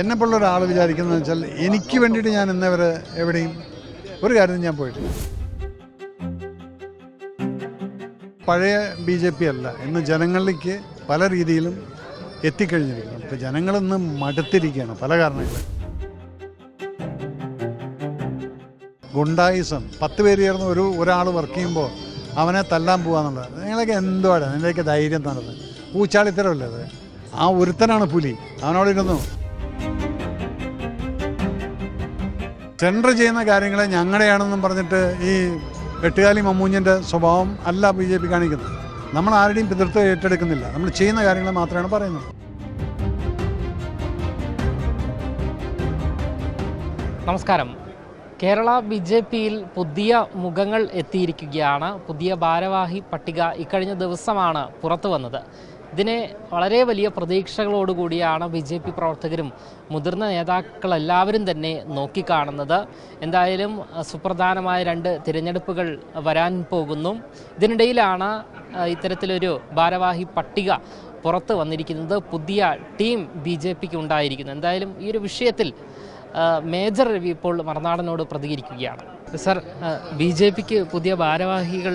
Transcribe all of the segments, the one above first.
എന്നെപ്പോലുള്ള ഒരാൾ വിചാരിക്കുന്നത് വെച്ചാൽ എനിക്ക് വേണ്ടിയിട്ട് ഞാൻ ഇന്നവരെ എവിടെയും ഒരു കാര്യത്തിൽ ഞാൻ പോയിട്ട് പഴയ ബി ജെ പി അല്ല. ഇന്ന് ജനങ്ങളിലേക്ക് പല രീതിയിലും എത്തിക്കഴിഞ്ഞിരിക്കുന്നു. ഇപ്പോൾ ജനങ്ങളിന്ന് മടുത്തിരിക്കുകയാണ് പല കാരണങ്ങളും ഗുണ്ടായിസം. പത്ത് പേര് ചേർന്ന് ഒരു ഒരാൾ വർക്ക് ചെയ്യുമ്പോൾ അവനെ തല്ലാൻ പോകാന്നുള്ളത് നിങ്ങളൊക്കെ എന്തുവാണ് നിങ്ങളൊക്കെ ധൈര്യം നടന്നത് പൂച്ചാളിത്തരമല്ലേ അത്? ആ ഒരുത്തനാണ് പുലി. അവനോടിരുന്നു ടെൻഡർ ചെയ്യുന്ന കാര്യങ്ങളെ ഞങ്ങളുടെയാണെന്നും പറഞ്ഞിട്ട് ഈ എട്ടുകാലി മമ്മൂഞ്ഞിന്റെ സ്വഭാവം അല്ല ബി ജെ പി കാണിക്കുന്നത്. നമ്മൾ ആരുടെയും പിതൃത്വം ഏറ്റെടുക്കുന്നില്ല. നമ്മൾ ചെയ്യുന്ന കാര്യങ്ങൾ മാത്രമാണ് പറയുന്നത്. നമസ്കാരം. കേരള ബി ജെ പിയിൽ പുതിയ മുഖങ്ങൾ എത്തിയിരിക്കുകയാണ്. പുതിയ ഭാരവാഹി പട്ടിക ഇക്കഴിഞ്ഞ ദിവസമാണ് പുറത്തു വന്നത് ഇതിനെ വളരെ വലിയ പ്രതീക്ഷകളോടുകൂടിയാണ് ബി ജെ പി പ്രവർത്തകരും മുതിർന്ന നേതാക്കളെല്ലാവരും തന്നെ നോക്കിക്കാണുന്നത്. എന്തായാലും സുപ്രധാനമായ രണ്ട് തിരഞ്ഞെടുപ്പുകൾ വരാൻ പോകുന്നു. ഇതിനിടയിലാണ് ഇത്തരത്തിലൊരു ഭാരവാഹി പട്ടിക പുറത്ത് വന്നിരിക്കുന്നത്. പുതിയ ടീം ബി ജെ പിക്ക് ഉണ്ടായിരിക്കുന്നു. എന്തായാലും ഈ ഒരു വിഷയത്തിൽ മേജർ രവി ഇപ്പോൾ മറുനാടനോട് പ്രതികരിക്കുകയാണ്. സർ ബി ജെ പിക്ക് പുതിയ ഭാരവാഹികൾ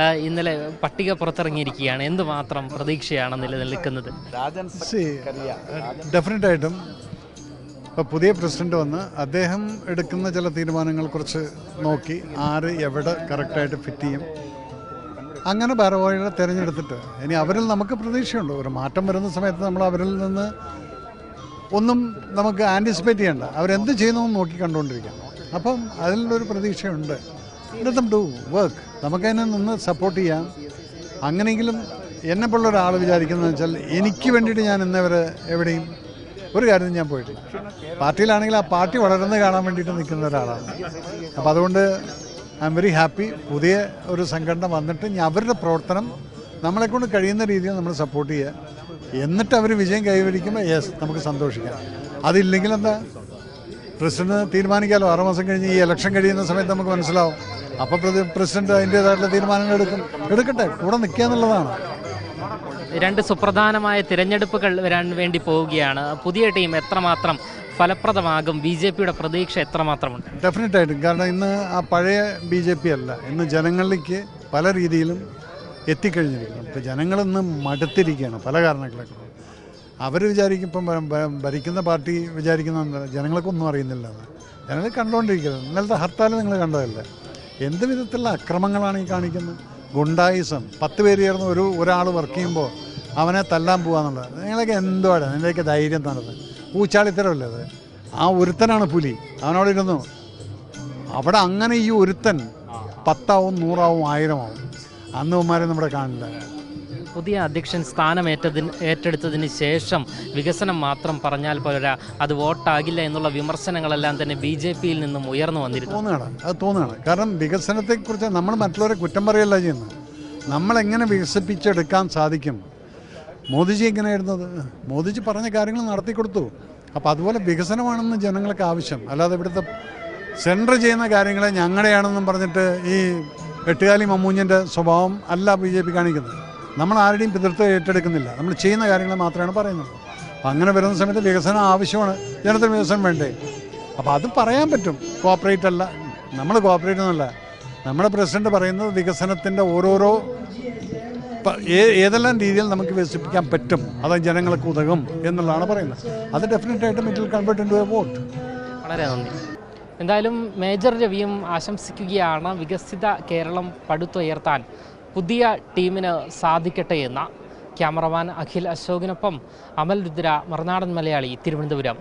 ഇന്നലെ പട്ടിക പുറത്തിറങ്ങിയിരിക്കുകയാണ്. എന്തുമാത്രം പ്രതീക്ഷയാണ് നിലനിൽക്കുന്നത് ഡെഫിനറ്റായിട്ടും ഇപ്പോൾ പുതിയ പ്രസിഡന്റ് വന്ന് അദ്ദേഹം എടുക്കുന്ന ചില തീരുമാനങ്ങൾ കുറച്ച് നോക്കി ആര് എവിടെ കറക്റ്റായിട്ട് ഫിറ്റ് ചെയ്യും. അങ്ങനെ ഭാരവാഹികളെ തിരഞ്ഞെടുത്തിട്ട് ഇനി അവരിൽ നമുക്ക് പ്രതീക്ഷയുണ്ട്. ഒരു മാറ്റം വരുന്ന സമയത്ത് നമ്മൾ അവരിൽ നിന്ന് ഒന്നും നമുക്ക് ആന്റിസിപ്പേറ്റ് ചെയ്യണ്ട. അവരെന്ത് ചെയ്യുന്നു എന്ന് നോക്കി കണ്ടുകൊണ്ടിരിക്കാം. അപ്പം അതിലൊരു പ്രതീക്ഷയുണ്ട്. ഇന്നത്തും ഡു വർക്ക് നമുക്കതിനെ നിന്ന് സപ്പോർട്ട് ചെയ്യാം. അങ്ങനെയെങ്കിലും എന്നെപ്പോലുള്ള ഒരാൾ വിചാരിക്കുന്നത് വെച്ചാൽ എനിക്ക് വേണ്ടിയിട്ട് ഞാൻ ഇന്നവരെ എവിടെയും ഒരു കാര്യത്തിൽ ഞാൻ പോയിട്ടില്ല. പാർട്ടിയിലാണെങ്കിൽ ആ പാർട്ടി വളരുന്നത് കാണാൻ വേണ്ടിയിട്ട് നിൽക്കുന്ന ഒരാളാണ്. അപ്പോൾ അതുകൊണ്ട് ഐ എം വെരി ഹാപ്പി പുതിയ ഒരു സംഘടന വന്നിട്ട് ഞാൻ അവരുടെ പ്രവർത്തനം നമ്മളെക്കൊണ്ട് കഴിയുന്ന രീതിയിൽ നമ്മൾ സപ്പോർട്ട് ചെയ്യുക. എന്നിട്ട് അവർ വിജയം കൈവരിക്കുമ്പോൾ യെസ് നമുക്ക് സന്തോഷിക്കാം. അതില്ലെങ്കിൽ എന്താ? പ്രസിഡന്റ് തീരുമാനിക്കാമല്ലോ ആറ് മാസം കഴിഞ്ഞ് ഈ ഇലക്ഷൻ കഴിയുന്ന സമയത്ത് നമുക്ക് മനസ്സിലാവും. അപ്പോൾ പ്രസിഡന്റ് അതിന്റേതായിട്ടുള്ള തീരുമാനങ്ങൾ എടുക്കും. എടുക്കട്ടെ കൂടെ നിൽക്കുക എന്നുള്ളതാണ്. രണ്ട് സുപ്രധാനമായ തിരഞ്ഞെടുപ്പുകൾ വരാൻ വേണ്ടി പോവുകയാണ്. പുതിയ ടീം എത്രമാത്രം ഫലപ്രദമാകും? ബി ജെ പിയുടെ പ്രതീക്ഷ എത്രമാത്രമുണ്ട്? ഡെഫിനറ്റായിട്ടും കാരണം ഇന്ന് ആ പഴയ ബി ജെ പി അല്ല. ഇന്ന് ജനങ്ങളിലേക്ക് പല രീതിയിലും എത്തിക്കഴിഞ്ഞിരിക്കുന്നു. ഇപ്പോൾ ജനങ്ങളിന്ന് മടുത്തിരിക്കുകയാണ് പല കാരണങ്ങളൊക്കെ. അവർ വിചാരിക്കും ഇപ്പം ഭരിക്കുന്ന പാർട്ടി വിചാരിക്കുന്ന ജനങ്ങൾക്ക് ജനങ്ങൾക്കൊന്നും അറിയുന്നില്ല ജനങ്ങൾ കണ്ടുകൊണ്ടിരിക്കുന്നത് ഇന്നലത്തെ ഹർത്താൽ നിങ്ങൾ കണ്ടതല്ലേ? എന്ത് വിധത്തിലുള്ള അക്രമങ്ങളാണ് ഈ കാണിക്കുന്നത്? ഗുണ്ടായിസം. പത്ത് പേര് ചേർന്ന് ഒരു ഒരാൾ വർക്ക് ചെയ്യുമ്പോൾ അവനെ തല്ലാൻ പോകാന്നുള്ളത് നിങ്ങളൊക്കെ എന്തുവാണ് നിങ്ങളൊക്കെ ധൈര്യം തന്നത്. പൂച്ചാളിത്തരമല്ലേ അത്? ആ ഒരുത്തനാണ് പുലി. അവനോടിരുന്നു അവിടെ അങ്ങനെ ഈ ഒരുത്തൻ പത്താവും നൂറാവും ആയിരമാവും. അന്ന് ഉമ്മാരെ നമ്മുടെ കാണില്ല. പുതിയ അധ്യക്ഷൻ സ്ഥാനമേറ്റതിന് ഏറ്റെടുത്തതിന് ശേഷം വികസനം മാത്രം പറഞ്ഞാൽ പോരാ. അത് വോട്ടാകില്ല എന്നുള്ള വിമർശനങ്ങളെല്ലാം തന്നെ ബി ജെ പിയിൽ നിന്നും ഉയർന്നു വന്നിരുന്നു. തോന്നുകയാണ്. അത് തോന്നുകയാണ്. കാരണം വികസനത്തെക്കുറിച്ച് നമ്മൾ മറ്റുള്ളവരെ കുറ്റം പറയല്ല ചെയ്യുന്നത്? നമ്മളെങ്ങനെ വികസിപ്പിച്ചെടുക്കാൻ സാധിക്കും? മോദിജി എങ്ങനെയായിരുന്നത് മോദിജി പറഞ്ഞ കാര്യങ്ങൾ നടത്തി കൊടുത്തു. അപ്പോൾ അതുപോലെ വികസനമാണെന്ന് ജനങ്ങൾക്ക് ആവശ്യം. അല്ലാതെ ഇവിടുത്തെ സെന്റർ ചെയ്യുന്ന കാര്യങ്ങളെ ഞങ്ങളുടെയാണെന്നും പറഞ്ഞിട്ട് ഈ എട്ടുകാലി മമ്മൂഞ്ഞിന്റെ സ്വഭാവം അല്ല ബി ജെ പി കാണിക്കുന്നത്. നമ്മൾ ആരുടെയും പിതൃത്വം ഏറ്റെടുക്കുന്നില്ല. നമ്മൾ ചെയ്യുന്ന കാര്യങ്ങൾ മാത്രമാണ് പറയുന്നത്. അപ്പം അങ്ങനെ വരുന്ന സമയത്ത് വികസനം ആവശ്യമാണ്. ജനത്തിന് വികസനം വേണ്ടേ? അപ്പോൾ അത് പറയാൻ പറ്റും. കോപ്പറേറ്റ് അല്ല. നമ്മൾ കോപ്പറേറ്റ് എന്നല്ല നമ്മുടെ പ്രസിഡന്റ് പറയുന്നത് വികസനത്തിന്റെ ഓരോരോ ഏതെല്ലാം രീതിയിൽ നമുക്ക് വികസിപ്പിക്കാൻ പറ്റും. അത് ജനങ്ങൾക്ക് ഉതകും എന്നുള്ളതാണ് പറയുന്നത്. അത് ഡെഫിനറ്റായിട്ടും it will convert a vote വളരെ നന്ദി. എന്തായാലും മേജർ രവിയും ആശംസിക്കുകയാണ്. വികസിത കേരളം പടുത്തുയർത്താൻ. പുതിയ ടീമിന് സാധിക്കട്ടെ എന്ന ക്യാമറമാൻ അഖിൽ അശോകിനൊപ്പം അമൽ രുദ്ര മറുനാടൻ മലയാളി തിരുവനന്തപുരം.